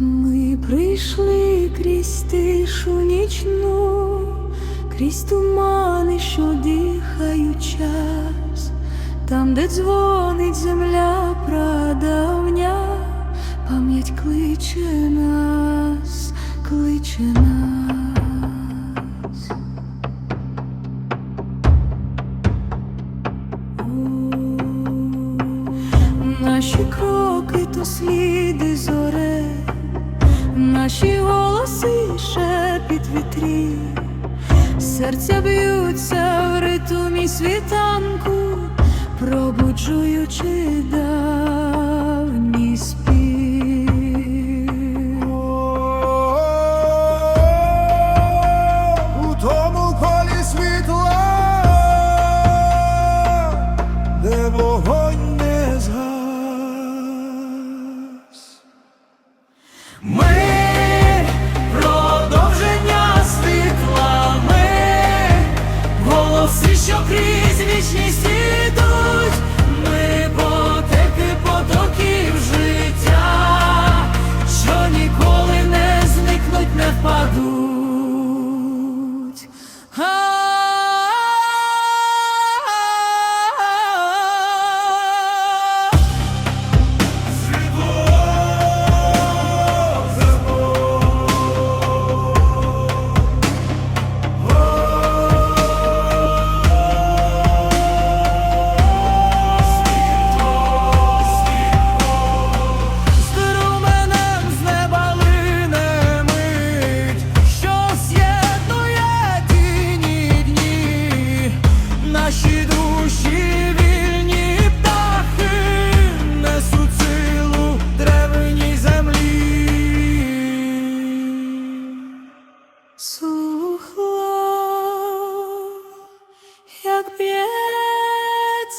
Ми прийшли крізь тишу нічну, крізь тумани, що дихають час, там, де дзвонить земля прадавня, пам'ять кличе нас, кличе нас. Наші кроки то сліди зоре наші голоси шепіт вітрів, серця б'ються в ритмі світанку, пробуджуючи давній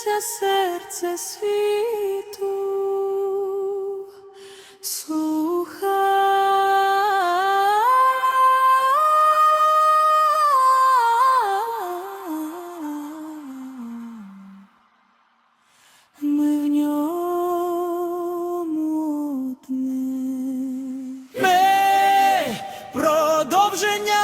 Серця, серце світу, слухай, ми в ньому одне. Ми продовження.